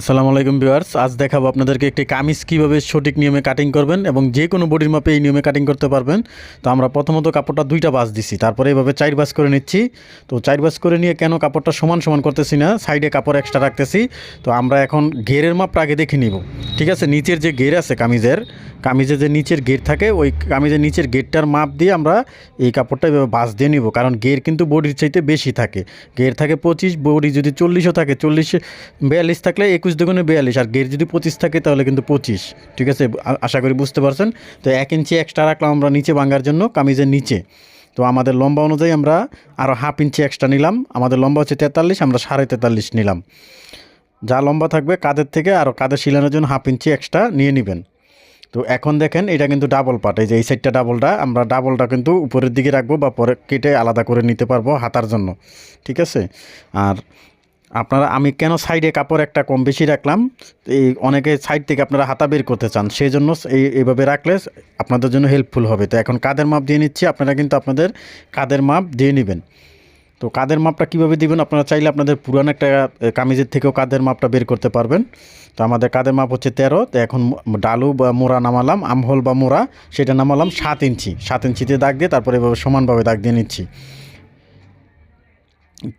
আসসালামু আলাইকুম ভিউয়ার্স, আজ দেখাবো আপনাদেরকে একটি কামিজ কীভাবে সঠিক নিয়মে কাটিং করবেন এবং যে কোনো বডির মাপে এই নিয়মে কাটিং করতে পারবেন। তো আমরা প্রথমত কাপড়টা দুইটা বাস দিছি, তারপরে এইভাবে চার বাস করে নিচ্ছি। তো চার বাস করে নিয়ে কেন কাপড়টা সমান সমান করতেছি না সাইডে কাপড় এক্সট্রা রাখতেছি। তো আমরা এখন ঘেরের মাপটা আগে দেখে নিব, ঠিক আছে? নিচের যে ঘের আছে কামিজের কামিজের যে নিচের গেট থাকে, ওই কামিজের নিচের গেটটার মাপ দিয়ে আমরা এই কাপড়টা এভাবে বাস দিয়ে নিব, কারণ গের কিন্তু বডির চাইতে বেশি থাকে। গের থাকে পঁচিশ, বডি যদি চল্লিশও থাকে, চল্লিশ, বিয়াল্লিশ থাকলে একুশ দুগুণে বিয়াল্লিশ, আর গের যদি পঁচিশ থাকে তাহলে কিন্তু পঁচিশ, ঠিক আছে? আশা করি বুঝতে পারছেন? তো এক ইঞ্চি এক্সট্রা রাখলাম আমরা নিচে ভাঙার জন্য, কামিজের নিচে। তো আমাদের লম্বা অনুযায়ী আমরা আরও হাফ ইঞ্চি এক্সট্রা নিলাম। আমাদের লম্বা হচ্ছে তেতাল্লিশ, আমরা সাড়ে তেতাল্লিশ নিলাম। যা লম্বা থাকবে কাদের থেকে আরও কাদের শিলানোর জন্য হাফ ইঞ্চি এক্সট্রা নিয়ে নেবেন। তো এখন দেখেন, এটা কিন্তু ডাবল পার্ট এই যে এই সাইডটা ডাবলটা আমরা ডাবলটা কিন্তু উপরের দিকে রাখব বা পরে কেটে আলাদা করে নিতে পারব হাতার জন্য, ঠিক আছে? আর আপনারা, আমি কেন সাইডে কাপড় একটা কম বেশি রাখলাম? এই অনেকে সাইড থেকে আপনারা হাতা বের করতে চান সেই জন্য এই, এইভাবে রাখলে আপনাদের জন্য হেল্পফুল হবে। তো এখন কাদের মাপ দিয়ে নিচ্ছি, আপনারা কিন্তু আপনাদের কাদের মাপ দিয়ে নেবেন। তো কাদের মাপটা কীভাবে দিবেন, আপনারা চাইলে আপনাদের পুরান একটা কামিজের থেকেও কাদের মাপটা বের করতে পারবেন। তো আমাদের কাদের মাপ হচ্ছে তেরো, তো এখন ডালু বা মোড়া নামালাম, আমহল বা মোড়া, সেটা নামালাম সাত ইঞ্চি। সাত ইঞ্চিতে দাগ দিয়ে তারপরে এভাবে সমানভাবে দাগ দিয়ে নিচ্ছি।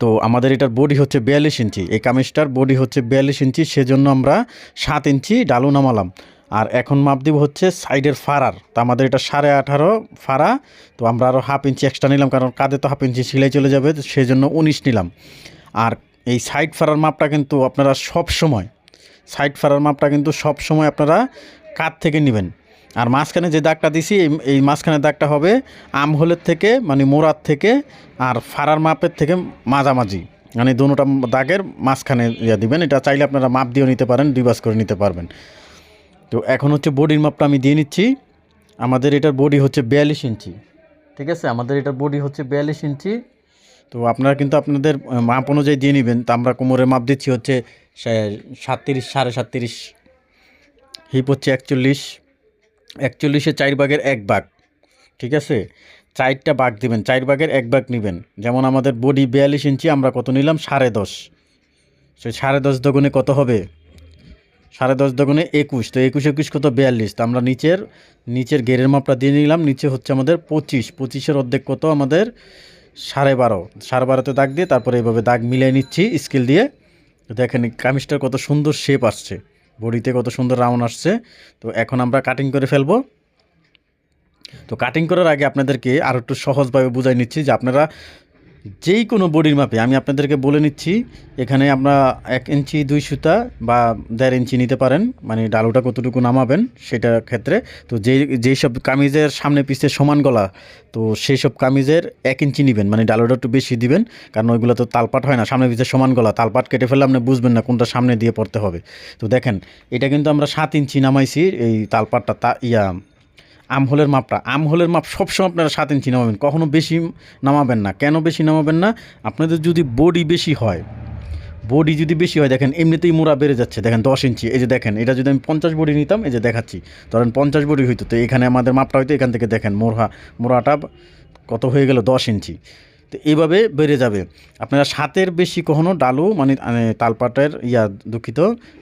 তো আমাদের এটার বডি হচ্ছে বিয়াল্লিশ ইঞ্চি। এই কামিজটার বডি হচ্ছে বিয়াল্লিশ ইঞ্চি, সেজন্য আমরা সাত ইঞ্চি ডালু নামালাম। আর এখন মাপ দিব হচ্ছে সাইডের ফাড়ার। তো আমাদের এটা সাড়ে আঠারো ফাড়া, তো আমরা আরও হাফ ইঞ্চি এক্সট্রা নিলাম, কারণ কাঁধে তো হাফ ইঞ্চি সেলাই চলে যাবে তো সেই জন্য উনিশ নিলাম। আর এই সাইড ফাড়ার মাপটা কিন্তু আপনারা সব সময়, সাইড ফাড়ার মাপটা কিন্তু সব সময় আপনারা কাত থেকে নেবেন। আর মাঝখানে যে দাগটা দিছি, এই- মাঝখানে দাগটা হবে আমহোলের থেকে মানে মোড়ার থেকে আর ফাড়ার মাপের থেকে মাঝামাঝি। মানে দুটোটা দাগের মাঝখানে ইয়া দিবেন। এটা চাইলে আপনারা মাপ দিয়েও নিতে পারেন বাস করে নিতে পারবেন। তো এখন হচ্ছে বডির মাপটা আমি দিয়ে নিচ্ছি। আমাদের এটার বডি হচ্ছে বিয়াল্লিশ ইঞ্চি। ঠিক আছে? আমাদের এটার বডি হচ্ছে বিয়াল্লিশ ইঞ্চি। তো আপনারা কিন্তু আপনাদের মাপ অনুযায়ী দিয়ে নেবেন। তো আমরা কোমরের মাপ দিচ্ছি হচ্ছে সাতত্রিশ, সাড়ে সাতত্রিশ। হিপ হচ্ছে একচল্লিশ। একচল্লিশে চার ভাগের এক ভাগ, ঠিক আছে? চারটা ভাগ দিবেন চার ভাগের এক ভাগ নেবেন। যেমন আমাদের বডি বিয়াল্লিশ ইঞ্চি, আমরা কত নিলাম? সাড়ে দশ। সেই সাড়ে দশ দগুণে কত হবে? সাড়ে দশ দগুণে একুশ। তো একুশ একুশ কত? বিয়াল্লিশ। তো আমরা নিচের নিচের গেরের মাপটা দিয়ে নিলাম, নিচে হচ্ছে আমাদের পঁচিশ। পঁচিশের অর্ধেক কত? আমাদের সাড়ে বারো। সাড়ে বারোতে দাগ দিয়ে তারপরে এইভাবে দাগ মিলিয়ে নিচ্ছি, স্কেল দিয়ে। দেখেন কামিজটার কত সুন্দর শেপ আসছে। বডিতে কত সুন্দর রাউন্ড আসছে। তো এখন আমরা কাটিং করে ফেলব। তো কাটিং করার আগে আপনাদেরকে আরও একটু সহজভাবে বুঝাই নিচ্ছি যে আপনারা যেই কোনো বডির মাপে, আমি আপনাদেরকে বলে নিচ্ছি, এখানে আমরা এক ইঞ্চি দুই সুতা বা দেড় ইঞ্চি নিতে পারেন মানে ডালুটা কতটুকু নামাবেন সেটার ক্ষেত্রে। তো যেই যেই সব কামিজের সামনে পিছে সমান গলা, তো সেই সব কামিজের এক ইঞ্চি নেবেন মানে ডালুটা একটু বেশি দিবেন, কারণ ওইগুলো তো তালপাট হয় না, সামনে পিছে সমান গলা, তালপাট কেটে ফেললে আপনি বুঝবেন না কোনটা সামনে দিয়ে পড়তে হবে। তো দেখেন, এটা কিন্তু আমরা সাত ইঞ্চি নামাইছি, এই তালপাটটা তা, ইয়া আমহলের মাপটা। আমহলের মাপ সবসময় আপনারা সাত ইঞ্চি নামাবেন। কখনও বেশি নামাবেন না। কেন বেশি নামাবেন না? আপনাদের যদি বডি বেশি হয়, বডি যদি বেশি হয়, দেখেন এমনিতেই মোড়া বেড়ে যাচ্ছে। দেখেন দশ ইঞ্চি। এই যে দেখেন, এটা যদি আমি পঞ্চাশ বডি নিতাম, এই যে দেখাচ্ছি। ধরেন পঞ্চাশ বডি হইতো। তো এখানে আমাদের মাপটা হয়তো এখান থেকে দেখেন মোড়া, মোড়াটা কত হয়ে গেল? দশ ইঞ্চি। তো এইভাবে বেড়ে যাবে। আপনারা সাতের বেশি কখনো ডালু মানে মানে তালপাটের ইয়া দুঃখিত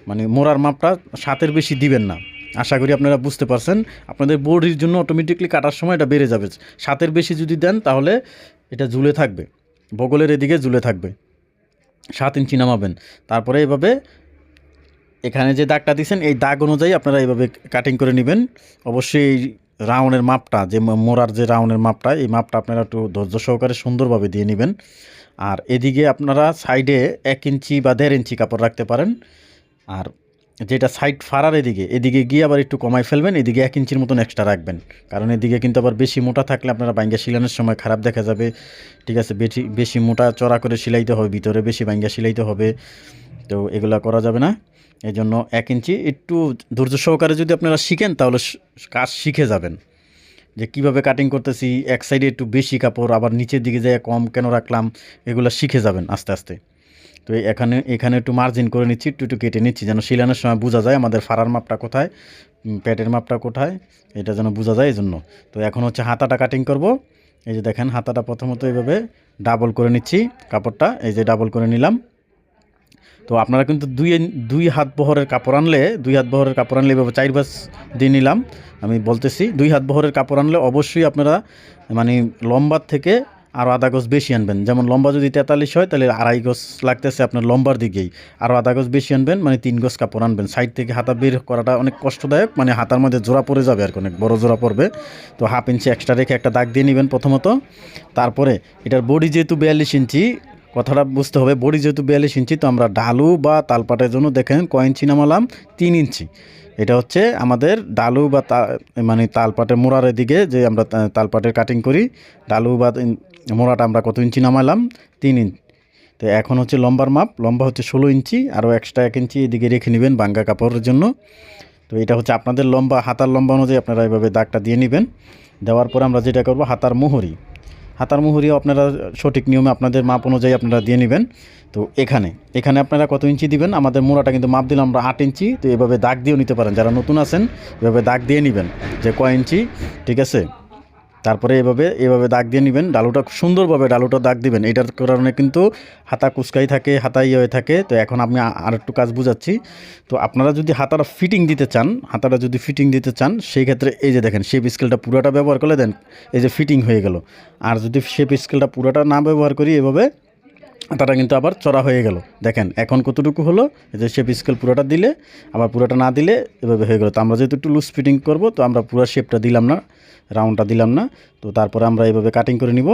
মানে মোড়ার মাপটা সাতের বেশি দিবেন না। আশা করি আপনারা বুঝতে পারছেন। আপনাদের বডির জন্য অটোমেটিকলি কাটার সময় এটা বেড়ে যাবে। সাতের বেশি যদি দেন, তাহলে এটা ঝুলে থাকবে। বগলের এদিকে ঝুলে থাকবে। সাত ইঞ্চি নামাবেন। তারপরে এভাবে এখানে যে দাগটা দিচ্ছেন এই দাগ অনুযায়ী আপনারা এইভাবে কাটিং করে নেবেন। অবশ্যই এই রাউন্ডের মাপটা, যে মোড়ার যে রাউন্ডের মাপটা, এই মাপটা আপনারা একটু ধৈর্য সহকারে সুন্দরভাবে দিয়ে নেবেন। আর এদিকে আপনারা সাইডে এক ইঞ্চি বা দেড় ইঞ্চি কাপড় রাখতে পারেন। আর যেটা সাইড ফাড়ার এদিকে এদিকে গিয়ে আবার একটু কমাই ফেলবেন, এদিকে এক ইঞ্চির মতন এক্সট্রা রাখবেন। কারণ এদিকে কিন্তু আবার বেশি মোটা থাকলে আপনারা বাইঙ্গা শিলানোর সময় খারাপ দেখা যাবে। ঠিক আছে, বেশি বেশি মোটা চড়া করে সিলাইতে হবে, ভিতরে বেশি বাইঙ্গা সিলাইতে হবে। তো এগুলা করা যাবে না। এই জন্য এক ইঞ্চি একটু ধৈর্য সহকারে যদি আপনারা শিখেন, তাহলে কাজ শিখে যাবেন। যে কীভাবে কাটিং করতেছি, এক সাইডে একটু বেশি কাপড়, আবার নিচের দিকে যায় কম কেন রাখলাম, এগুলো শিখে যাবেন আস্তে আস্তে। তো এখানে এখানে একটু মার্জিন করে নিচ্ছি, একটু একটু কেটে নিচ্ছি, যেন শিলানোর সময় বোঝা যায় আমাদের ফাড়ার মাপটা কোথায় পেটের মাপটা কোথায়, এটা যেন বোঝা যায় এই জন্য তো এখন হচ্ছে হাতাটা কাটিং করব। এই যে দেখেন, হাতাটা প্রথমত এইভাবে ডাবল করে নিচ্ছি কাপড়টা, এই যে ডাবল করে নিলাম। তো আপনারা কিন্তু দুই দুই হাত বহরের কাপড় আনলে, দুই হাত বহরের কাপড় আনলে এভাবে চার বাস দিয়ে নিলাম। আমি বলতেছি, দুই হাত বহরের কাপড় আনলে অবশ্যই আপনারা মানে লম্বার থেকে আরও আধা গজ বেশি আনবেন। যেমন লম্বা যদি তেতাল্লিশ হয়, তাহলে আড়াই গজ লাগতেছে আপনার লম্বার দিকেই। আরও আধা গজ বেশি আনবেন মানে তিন গজ কাপড় আনবেন। সাইড থেকে হাতা বের করাটা অনেক কষ্টদায়ক মানে হাতার মধ্যে জোড়া পড়ে যাবে আর অনেক বড় জোড়া পড়বে। তো হাফ ইঞ্চি এক্সট্রা রেখে একটা দাগ দিয়ে নেবেন প্রথমত। তারপরে এটার বডি যেহেতু বিয়াল্লিশ ইঞ্চি, কথাটা বুঝতে হবে, বডি যেহেতু বিয়াল্লিশ ইঞ্চি, তো আমরা ডালু বা তালপাটের জন্য দেখেন ক ইঞ্চি নামালাম? তিন ইঞ্চি। এটা হচ্ছে আমাদের ডালু বা মানে তালপাটের মোড়ার দিকে যে আমরা তালপাটের কাটিং করি, ডালু বা মোড়াটা আমরা কত ইঞ্চি নামালাম? তিন ইঞ্চি তো এখন হচ্ছে লম্বার মাপ, লম্বা হচ্ছে ষোলো ইঞ্চি, আরও এক্সট্রা এক ইঞ্চি এদিকে রেখে নেবেন বাঙ্গা কাপড়ের জন্য। তো এটা হচ্ছে আপনাদের লম্বা, হাতার লম্বা অনুযায়ী আপনারা এভাবে দাগটা দিয়ে নেবেন। দেওয়ার পর আমরা যেটা করব, হাতার মোহরি। হাতার মুহুরিও আপনারা সঠিক নিয়মে আপনাদের মাপ অনুযায়ী আপনারা দিয়ে নেবেন। তো এখানে এখানে আপনারা কত ইঞ্চি দিবেন? আমাদের মোড়াটা কিন্তু মাপ দিলাম আমরা আট ইঞ্চি, তো এভাবে দাগ দিয়েও নিতে পারেন। যারা নতুন আছেন, এভাবে দাগ দিয়ে নেবেন যে কয় ইঞ্চি, ঠিক আছে? তারপরে এভাবে এভাবে দাগ দিয়ে নেবেন। ডালুটা সুন্দরভাবে ডালুটা দাগ দিবেন। এটার কারণে কিন্তু হাতা কুচকাই থাকে, হাতা ইয়ে হয়ে থাকে। তো এখন আমি আর একটু কাজ বুঝাচ্ছি। তো আপনারা যদি হাতাটা ফিটিং দিতে চান, হাতাটা যদি ফিটিং দিতে চান, সেই ক্ষেত্রে এই যে দেখেন শেপ স্কেলটা পুরোটা ব্যবহার করে দেন, এই যে ফিটিং হয়ে গেল। আর যদি শেপ স্কেলটা পুরোটা না ব্যবহার করি, এভাবে হাতাটা কিন্তু আবার চড়া হয়ে গেল। দেখেন, এখন কতটুকু হলো? এই যে শেপ স্কেল পুরোটা দিলে, আবার পুরোটা না দিলে এভাবে হয়ে গেলো। তো আমরা যেহেতু একটু লুজ ফিটিং করব, তো আমরা পুরো শেপটা দিলাম না রাউন্ডটা দিলাম না। তো তারপরে আমরা এইভাবে কাটিং করে নিব।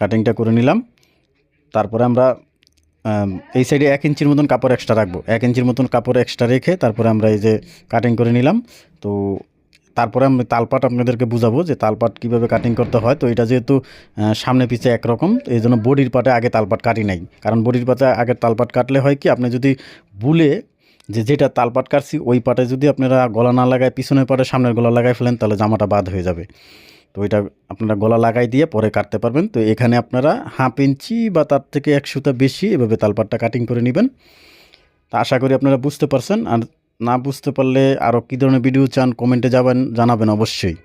কাটিংটা করে নিলাম। তারপরে আমরা এই সাইডে এক ইঞ্চির মতন কাপড় এক্সট্রা রাখব। এক ইঞ্চির মতন কাপড় এক্সট্রা রেখে তারপরে আমরা এই যে কাটিং করে নিলাম। তো তারপরে আমি তালপাট আপনাদেরকে বুঝাবো যে তালপাট কীভাবে কাটিং করতে হয়। তো এটা যেহেতু সামনে পিছে একরকম এই জন্য বডির পাটে আগে তালপাট কাটি নাই। কারণ বডির পাটে আগে তালপাট কাটলে হয় কি, আপনি যদি বুলে যে যেটা তালপাট কাটছি, ওই পাটে যদি আপনারা গলা না লাগায়, পিছনের পাটে সামনের গলা লাগাই ফেলেন, তাহলে জামাটা বাদ হয়ে যাবে। তো এটা আপনারা গলা লাগাই দিয়ে পরে কাটতে পারবেন। তো এখানে আপনারা হাফ ইঞ্চি বা তার থেকে এক সুতা বেশি এভাবে তালপাটটা কাটিং করে নেবেন। তা আশা করি আপনারা বুঝতে পারছেন। আর না বুঝতে পারলে আরও কী ধরনের ভিডিও চান কমেন্টে যাবেন জানাবেন অবশ্যই।